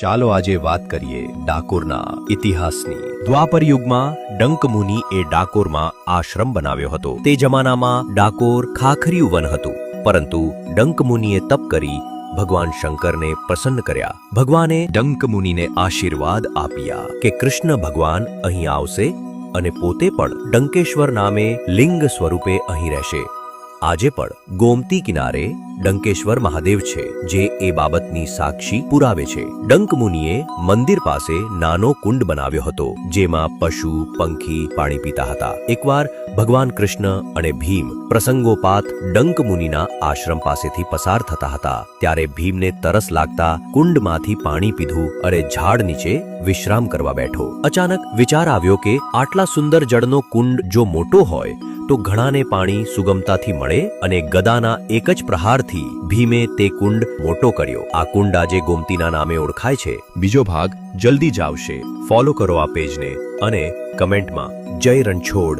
ચાલો આજે વાત કરીએ ડાકોરના ઇતિહાસની. દ્વાપર યુગમાં ડંકમુનિ એ ડાકોરમાં આશ્રમ બનાવ્યો હતો. તે જમાનામાં ડાકોર ખાખરિયું વન હતું. પરંતુ ડંકમુનિએ તપ કરી ભગવાન શંકરને પ્રસન્ન કર્યા. ભગવાને ડંકમુનિને આશીર્વાદ આપ્યા કે કૃષ્ણ ભગવાન અહીં આવશે અને પોતે પણ ડંકેશ્વર નામે લિંગ સ્વરૂપે અહીં રહેશે. આજે પણ ગોમતી કિનારે ડંકેશ્વર મહાદેવ છે, જે એ બાબતની સાક્ષી પુરાવે છે. ડંકમુનિએ મંદિર પાસે નાનો કુંડ બનાવ્યો હતો, જેમાં પશુ, પંખી પાણી પીતા હતા. એકવાર ભગવાન કૃષ્ણ અને ભીમ પ્રસંગોપાત ડંકમુનિના આશ્રમ પાસેથી પસાર થતા હતા, ત્યારે ભીમને તરસ લાગતા કુંડમાંથી પાણી પીધું અને ઝાડ નીચે વિશ્રામ કરવા બેઠો. અચાનક વિચાર આવ્યો કે આટલા સુંદર જળનો કુંડ જો મોટો હોય તો ઘણાને પાણી સુગમતાથી મળે અને ગદાના એક જ પ્રહારથી ભીમે તે કુંડ મોટો કર્યો. આ કુંડ આજે ગોમતીના નામે ઓળખાય છે. બીજો ભાગ જલ્દી જ આવશે. ફોલો કરો આ પેજને અને કમેન્ટમાં જય રણછોડ.